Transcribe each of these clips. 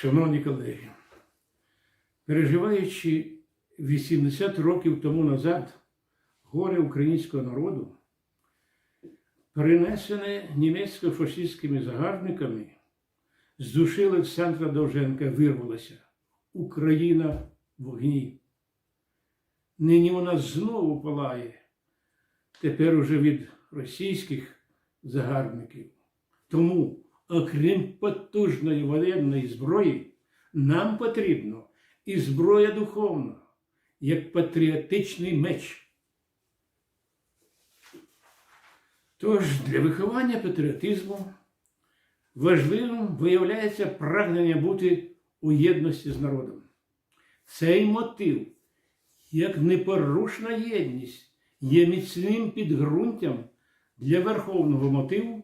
Шановні колеги, переживаючи 80 років тому назад горе українського народу, перенесене німецько-фашистськими загарбниками, з душі Олександра Довженка вирвалося Україна в вогні. Нині вона знову палає, тепер уже від російських загарбників. Тому, окрім потужної воєнної зброї, нам потрібно і зброя духовна, як патріотичний меч. Тож для виховання патріотизму важливим виявляється прагнення бути у єдності з народом. Цей мотив, як непорушна єдність, є міцним підґрунтям для верховного мотиву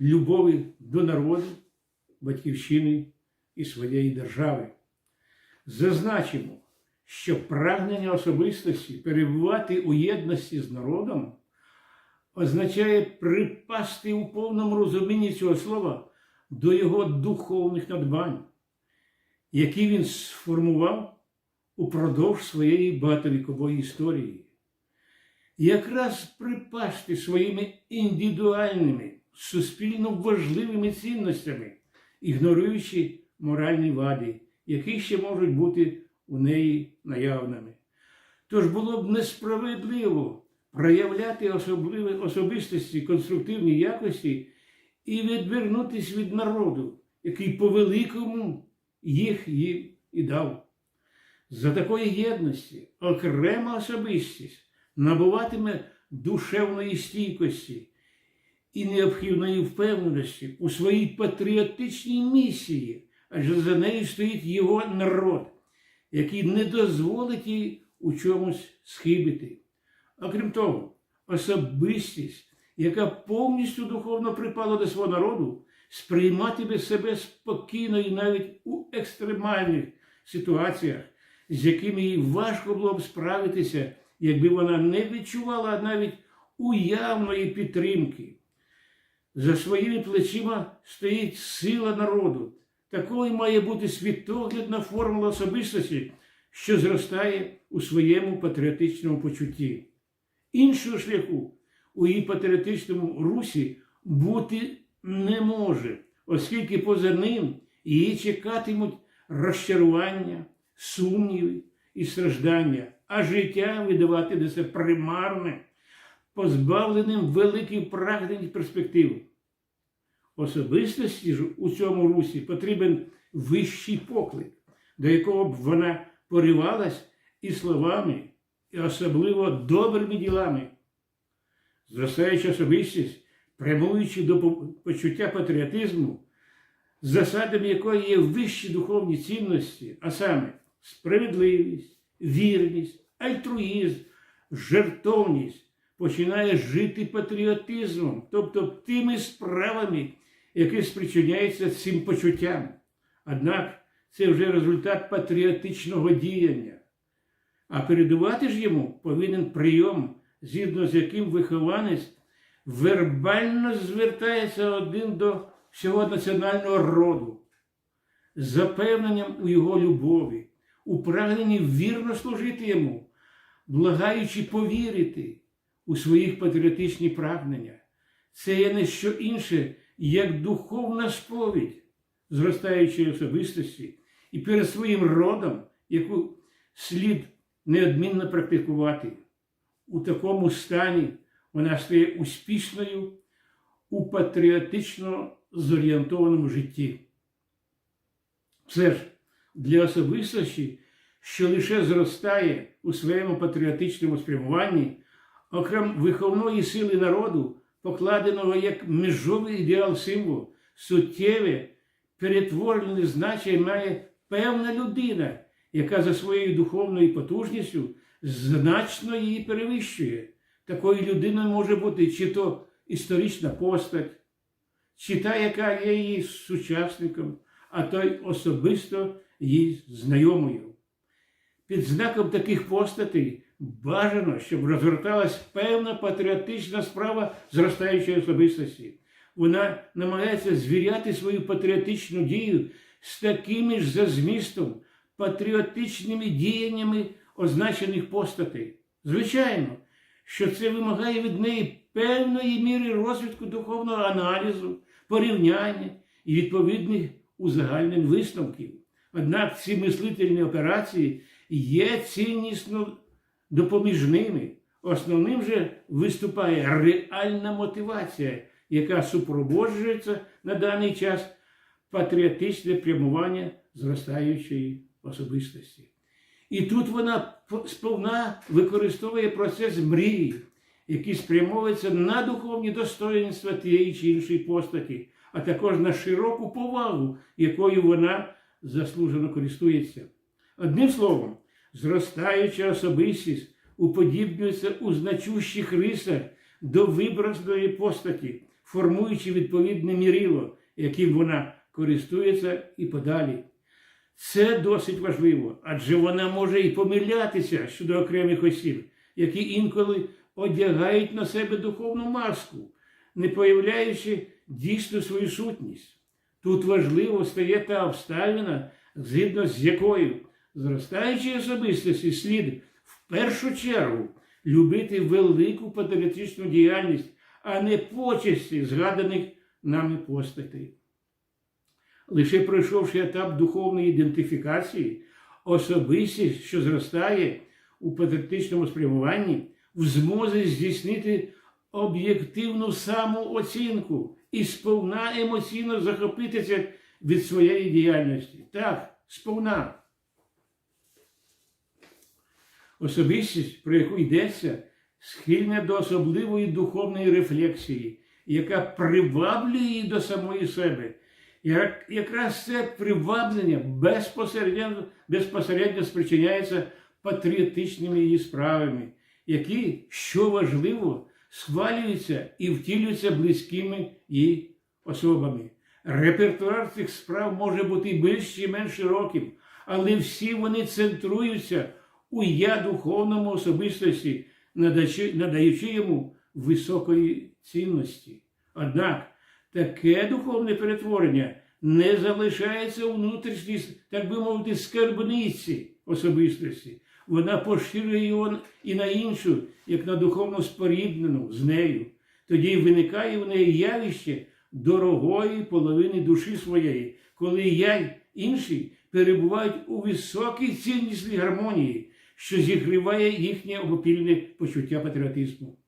любові до народу, батьківщини і своєї держави. Зазначимо, що прагнення особистості перебувати у єдності з народом означає припасти у повному розумінні цього слова до його духовних надбань, які він сформував упродовж своєї багатовікової історії. Якраз припасти своїми індивідуальними, суспільно важливими цінностями, ігноруючи моральні вади, які ще можуть бути у неї наявними. Тож було б несправедливо проявляти особливі особистості, конструктивні якості і відвернутися від народу, який по великому їх їм і дав. За такої єдності окрема особистість набуватиме душевної стійкості і необхідної впевненості у своїй патріотичній місії, адже за нею стоїть його народ, який не дозволить їй у чомусь схибити. Окрім того, особистість, яка повністю духовно припала до свого народу, сприйматиме себе спокійно і навіть у екстремальних ситуаціях, з якими їй важко було б справитися, якби вона не відчувала навіть уявної підтримки. За своїми плечима стоїть сила народу. Такою має бути світоглядна формула особистості, що зростає у своєму патріотичному почутті. Іншого шляху у її патріотичному русі бути не може, оскільки поза ним її чекатимуть розчарування, сумніви і страждання, а життя видавати несе примарне, позбавленим великих прагнень перспектив. Особистості ж у цьому русі потрібен вищий поклик, до якого б вона поривалась і словами, і особливо добрими ділами. Зростаюча особистість, прямуючи до почуття патріотизму, засадами якої є вищі духовні цінності, а саме справедливість, вірність, альтруїзм, жертовність, починає жити патріотизмом, тобто тими справами, які спричиняються цим почуттям. Однак це вже результат патріотичного діяння. А передувати ж йому повинен прийом, згідно з яким вихованець вербально звертається один до всього національного роду, з запевненням у його любові, у прагненні вірно служити йому, благаючи повірити у своїх патріотичні прагнення. Це є не що інше, як духовна сповідь зростаючої особистості і перед своїм родом, яку слід неодмінно практикувати. У такому стані вона стає успішною у патріотично зорієнтованому житті. Все ж для особистості, що лише зростає у своєму патріотичному спрямуванні, окрім виховної сили народу, покладеного як межовий ідеал символ, суттєве, перетворене значення має певна людина, яка за своєю духовною потужністю значно її перевищує. Такою людиною може бути чи то історична постать, чи та, яка є її сучасником, а то й особисто їй знайомою. Під знаком таких постатей бажано, щоб розгорталась певна патріотична справа зростаючої особистості. Вона намагається звіряти свою патріотичну дію з такими ж за змістом патріотичними діяннями означених постатей. Звичайно, що це вимагає від неї певної міри розвитку духовного аналізу, порівняння і відповідних узагальнень висновків. Однак ці мислительні операції є ціннісно допоміжними. Основним же виступає реальна мотивація, яка супроводжується на даний час патріотичне прямування зростаючої особистості. І тут вона сповна використовує процес мрії, який спрямовується на духовні достоїнства тієї чи іншої постаті, а також на широку повагу, якою вона заслужено користується. Одним словом, зростаюча особистість уподібнюється у значущих рисах до вибраної постаті, формуючи відповідне мірило, яким вона користується і подалі. Це досить важливо, адже вона може і помилятися щодо окремих осіб, які інколи одягають на себе духовну маску, не появляючи дійсно свою сутність. Тут важливо стає та обставина, згідно з якою зростаючій особистості слід в першу чергу любити велику патріотичну діяльність, а не почесті згаданих нами постатей. Лише пройшовши етап духовної ідентифікації, особистість, що зростає у патріотичному спрямуванні, в змозі здійснити об'єктивну самооцінку і сповна емоційно захопитися від своєї діяльності. Так, сповна. Особистість, про яку йдеться, схильна до особливої духовної рефлексії, яка приваблює її до самої себе. Як, якраз це приваблення безпосередньо, безпосередньо спричиняється патріотичними її справами, які, що важливо, схвалюються і втілюються близькими їй особами. Репертуар цих справ може бути більш чи менш широким, але всі вони центруються у я духовному особистості, надаючи, йому високої цінності. Однак таке духовне перетворення не залишається у внутрішній, так би мовити, скарбниці особистості. Вона поширює його і на іншу, як на духовно споріднену з нею. Тоді виникає в неї явище дорогої половини душі своєї, коли я й інші перебувають у високій ціннісній гармонії, що зігріває їхнє обопільне почуття патріотизму.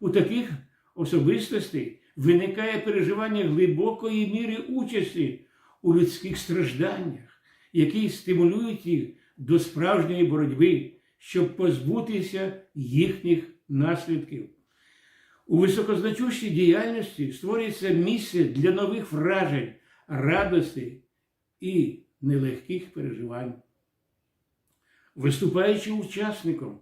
У таких особистостей виникає переживання глибокої міри участі у людських стражданнях, які стимулюють їх до справжньої боротьби, щоб позбутися їхніх наслідків. У високозначущій діяльності створюється місце для нових вражень, радості і нелегких переживань. Виступаючи учасником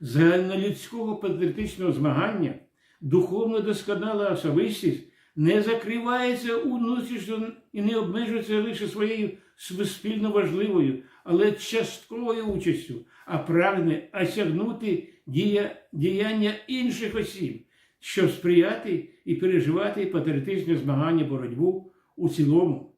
загальнолюдського патріотичного змагання, духовно досконала особистість не закривається у внутрішньо і не обмежується лише своєю суспільно важливою, але частковою участю, а прагне осягнути дія, діяння інших осіб, щоб сприяти і переживати патріотичне змагання боротьбу у цілому.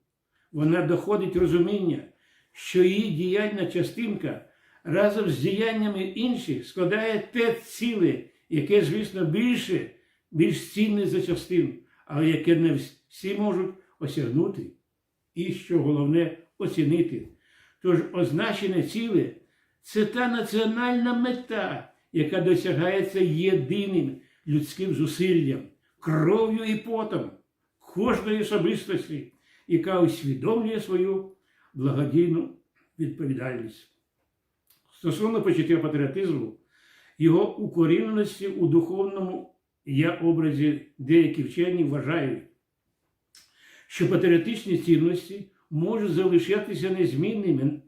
Вона доходить розуміння, що її діяльна частинка разом з діяннями інших складає те ціле, яке, звісно, більше, більш цінне за частину, але яке не всі можуть осягнути і, що головне, оцінити. Тож означене ціле це та національна мета, яка досягається єдиним людським зусиллям, кров'ю і потом кожної особистості, яка усвідомлює свою благодійну відповідальність. Стосовно почуття патріотизму, його укоріненості у духовному я образі деякі вчені вважають, що патріотичні цінності можуть залишатися незмінними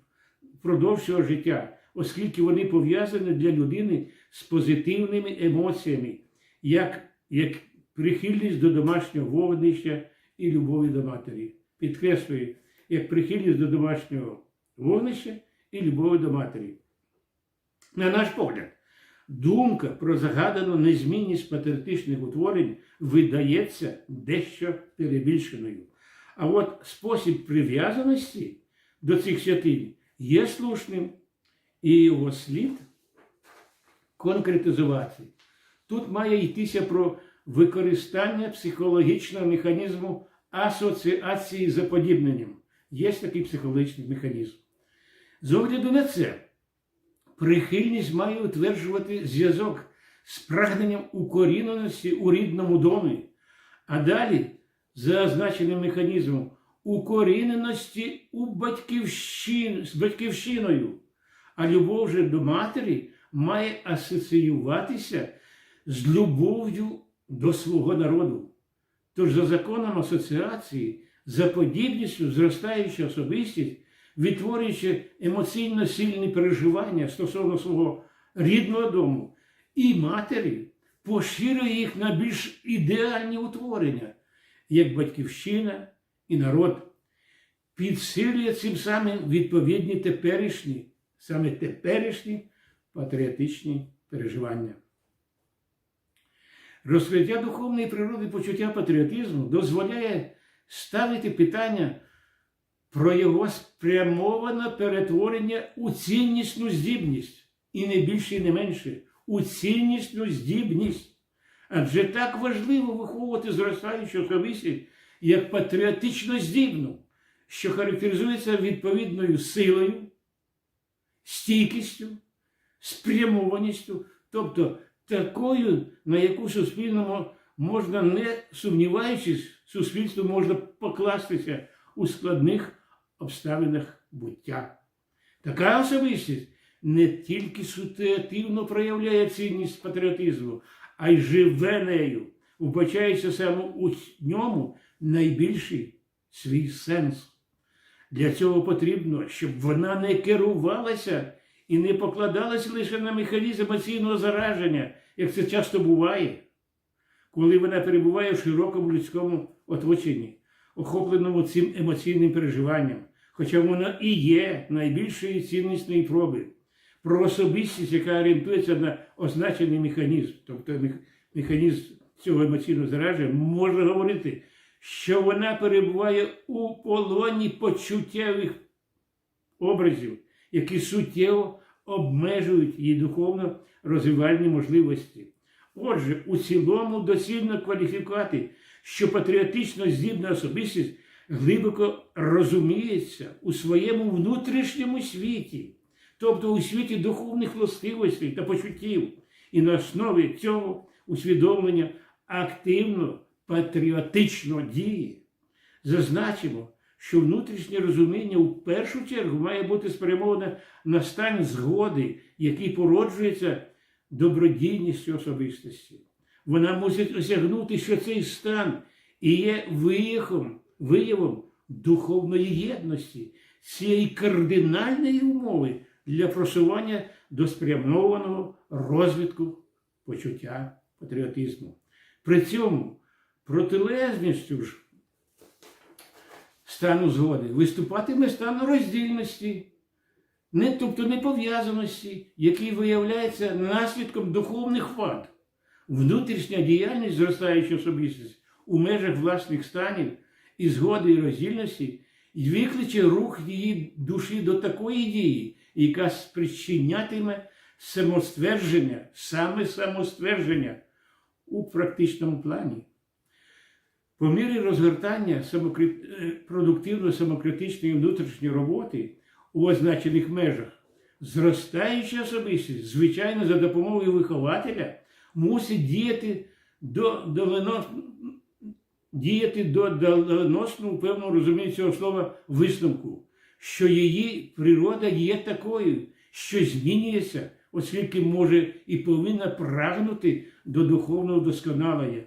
впродовж цього життя, оскільки вони пов'язані для людини з позитивними емоціями, як, як прихильність до домашнього вогнища і любові до матері. Підкреслюю, як прихильність до домашнього вогнища і любові до матері. На наш погляд, думка про загадану незмінність патріотичних утворень видається дещо перебільшеною. А от спосіб прив'язаності до цих святинь є слушним, і його слід конкретизувати. Тут має йтися про використання психологічного механізму асоціації з заподібненням. Є такий психологічний механізм. З огляду на це, прихильність має утверджувати зв'язок з прагненням укоріненості у рідному домі, а далі, за означеним механізмом, укоріненості у батьківщин, з батьківщиною. А любов же до матері має асоціюватися з любов'ю до свого народу. Тож за законом асоціації, за подібністю зростаюча особистість, відтворюючи емоційно сильні переживання стосовно свого рідного дому і матері, поширює їх на більш ідеальні утворення, як батьківщина і народ, підсилює цим самим відповідні теперішні, саме теперішні патріотичні переживання. Розкриття духовної природи почуття патріотизму дозволяє ставити питання про його спрямоване перетворення у ціннісну здібність, і не більше, і не менше, у ціннісну здібність. Адже так важливо виховувати зростаючу особистість як патріотично здібну, що характеризується відповідною силою, стійкістю, спрямованістю, тобто такою, на яку суспільному можна, не сумніваючись, суспільству можна покластися у складних обставинах буття. Така особистість не тільки ситуативно проявляє цінність патріотизму, а й живе нею, вбачається саме у ньому найбільший свій сенс. Для цього потрібно, щоб вона не керувалася і не покладалася лише на механізм емоційного зараження, як це часто буває, коли вона перебуває в широкому людському оточенні, охопленому цим емоційним переживанням, хоча воно і є найбільшою ціннісної проби про особистість, яка орієнтується на означений механізм, тобто механізм цього емоційного зараження, можна говорити, що вона перебуває у полоні почуттєвих образів, які суттєво обмежують її духовно розвивальні можливості. Отже, у цілому доцільно кваліфікувати, що патріотично здібна особистість глибоко розуміється у своєму внутрішньому світі, тобто у світі духовних властивостей та почуттів, і на основі цього усвідомлення активно патріотично діє. Зазначимо, що внутрішнє розуміння у першу чергу має бути спрямоване на стан згоди, який породжується добродійністю особистості. Вона мусить осягнути, що цей стан і є виявом, виявом духовної єдності, цієї кардинальної умови для просування до спрямованого розвитку почуття патріотизму. При цьому протилежністю ж стану згоди виступатиме стан роздільності, не, тобто непов'язаності, який виявляється наслідком духовних вад. Внутрішня діяльність зростаючої особистості у межах власних станів і згоди і роздільності і викличе рух її душі до такої дії, яка спричинятиме самоствердження, саме самоствердження у практичному плані. По мірі розгортання самокрит... е, продуктивної самокритичної внутрішньої роботи у означених межах, зростаюча особистість, звичайно, за допомогою вихователя, мусить діяти до доленос... діяти до доленосного, певного розуміння цього слова висновку, що її природа є такою, що змінюється, оскільки може і повинна прагнути до духовного вдосконалення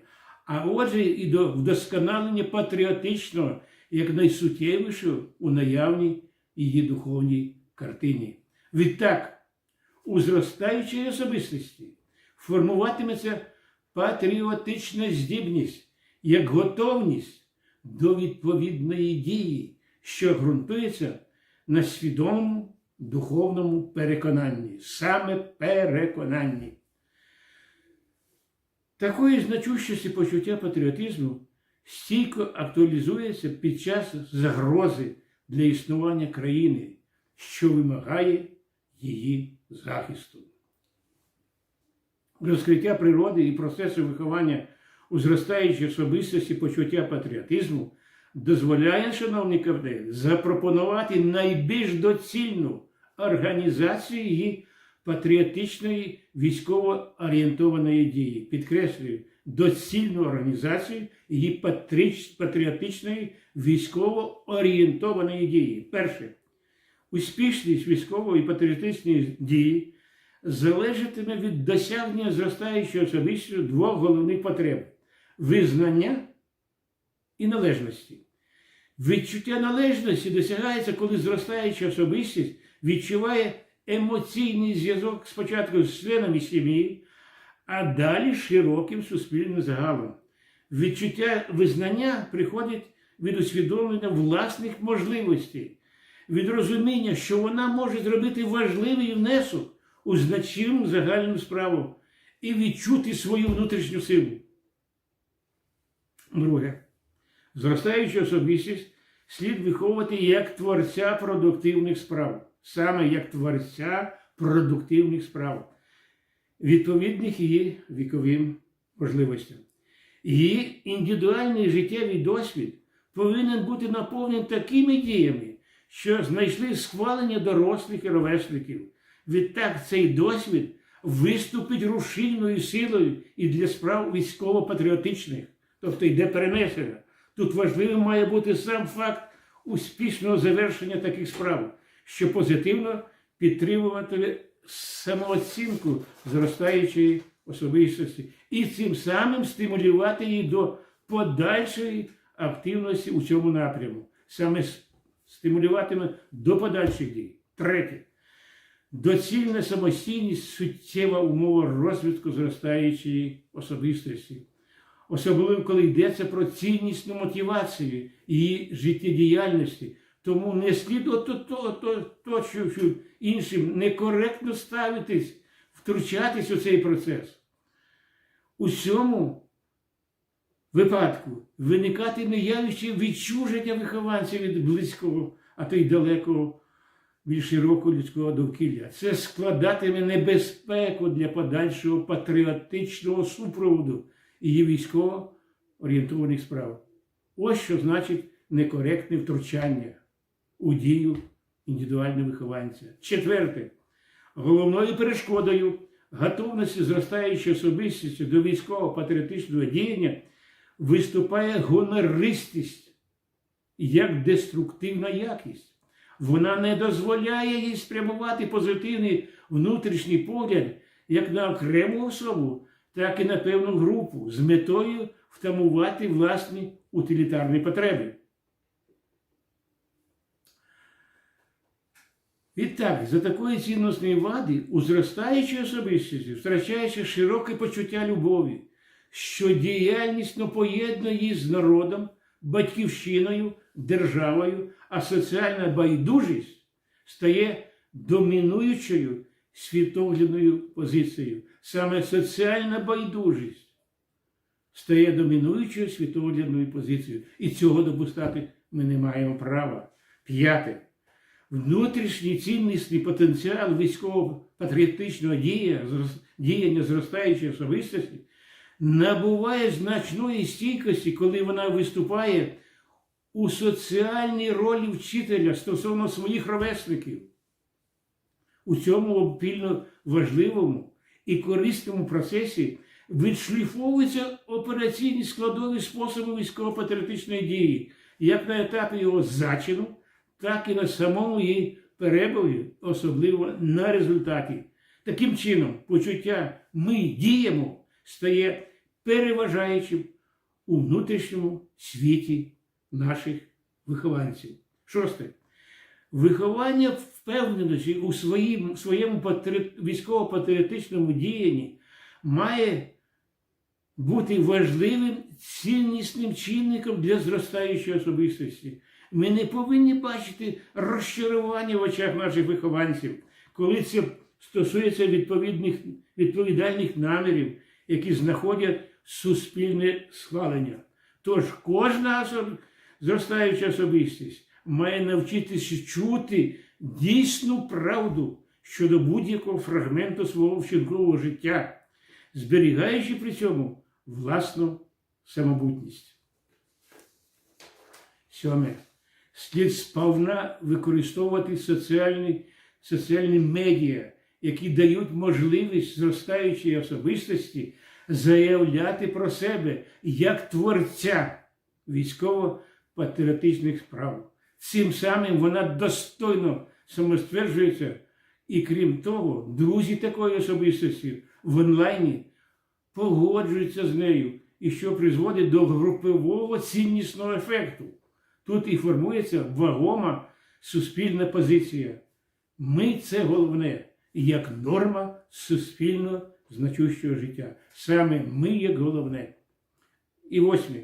а отже, і до вдосконалення патріотичного, як найсуттєвішого у наявній її духовній картині. Відтак, у зростаючій особистості формуватиметься патріотична здібність як готовність до відповідної дії, що ґрунтується на свідомому духовному переконанні, саме переконанні. Такої значущості почуття патріотизму стійко актуалізується під час загрози для існування країни, що вимагає її захисту. Розкриття природи і процесу виховання у зростаючій особистості почуття патріотизму дозволяє, шановні кавдели, запропонувати найбільш доцільну організацію її патріотичної військово орієнтованої дії. Підкреслюю, доцільну організацію її патріотичної військово орієнтованої дії. Перше. Успішність військової патріотичної дії залежатиме від досягнення зростаючої особистості двох головних потреб визнання і належності. Відчуття належності досягається, коли зростаюча особистість відчуває емоційний зв'язок спочатку з членами сім'ї, а далі широким суспільним загалом. Відчуття визнання приходить від усвідомлення власних можливостей, від розуміння, що вона може зробити важливий внесок у значиму загальну справу і відчути свою внутрішню силу. Друге, зростаючу особистість слід виховувати як творця продуктивних справ, саме як творця продуктивних справ, відповідних її віковим можливостям. Її індивідуальний життєвий досвід повинен бути наповнений такими діями, що знайшли схвалення дорослих і ровесників. Відтак цей досвід виступить рушійною силою і для справ військово-патріотичних, тобто йде перенесення. Тут важливим має бути сам факт успішного завершення таких справ, що позитивно підтримуватиме самооцінку зростаючої особистості і цим самим стимулювати її до подальшої активності у цьому напряму. Саме стимулюватиме до подальших дій. Третє. Доцільна самостійність суттєва умова розвитку зростаючої особистості. Особливо, коли йдеться про ціннісну мотивацію її життєдіяльності. Тому не слід оточуючи іншим некоректно ставитись, втручатись у цей процес. У цьому випадку виникатиме явище відчуження вихованця від близького, а то й далекого від широкого людського довкілля. Це складатиме небезпеку для подальшого патріотичного супроводу її військово орієнтованих справ. Ось що значить некоректне втручання у дію індивідуального вихованця. Четверте. Головною перешкодою готовності зростаючої особистості до військово-патріотичного діяння виступає гонористість як деструктивна якість. Вона не дозволяє їй спрямувати позитивний внутрішній погляд як на окрему особу, так і на певну групу з метою втамувати власні утилітарні потреби. Відтак, за такої цінностної вади у зростаючій особистості втрачається широке почуття любові, що діяльнісно поєднує її з народом, батьківщиною, державою, а соціальна байдужість стає домінуючою світоглядною позицією. Саме соціальна байдужість стає домінуючою світоглядною позицією. І цього допускати ми не маємо права. П'яте. Внутрішній ціннісний потенціал військово-патріотичного діяння зростаючої особистості набуває значної стійкості, коли вона виступає у соціальній ролі вчителя стосовно своїх ровесників. У цьому обпільно важливому і корисному процесі відшліфовуються операційні складові способи військово-патріотичної дії, як на етапі його зачину, так і на самому її перебові, особливо на результаті. Таким чином, почуття ми діємо стає переважаючим у внутрішньому світі наших вихованців. Шосте. Виховання впевненості у своєму військово-патріотичному діянні має бути важливим ціннісним чинником для зростаючої особистості. Ми не повинні бачити розчарування в очах наших вихованців, коли це стосується відповідних, відповідальних намірів, які знаходять суспільне схвалення. Тож кожна зростаюча особистість має навчитися чути дійсну правду щодо будь-якого фрагменту свого вчинкового життя, зберігаючи при цьому власну самобутність. Сьоме. Слід сповна використовувати соціальні, соціальні медіа, які дають можливість зростаючій особистості заявляти про себе як творця військово-патріотичних справ. Цим самим вона достойно самостверджується, і крім того, друзі такої особистості в онлайні погоджуються з нею, і що призводить до групового ціннісного ефекту. Тут і формується вагома суспільна позиція. Ми це головне, як норма суспільно значущого життя. Саме ми як головне. І восьме.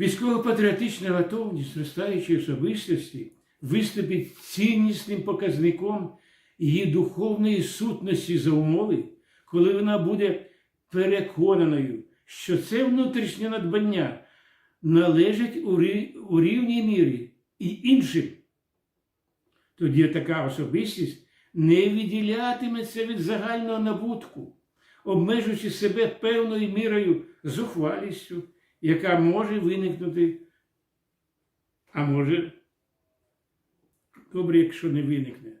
Військово-патріотична готовність зростаючої особистості виступить ціннісним показником її духовної сутності за умови, коли вона буде переконаною, що це внутрішнє надбання належить у рі- у рівній мірі і іншим. Тоді така особистість не відділятиметься від загального набутку, обмежуючи себе певною мірою зухвалістю, яка може виникнути, а може, добре, якщо не виникне,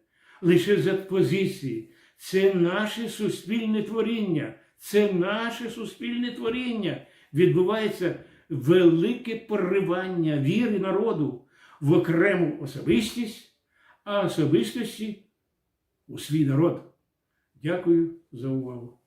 лише з позиції. Це наше суспільне творіння, це наше суспільне творіння. Відбувається велике поривання віри народу в окрему особистість, а особистості у свій народ. Дякую за увагу.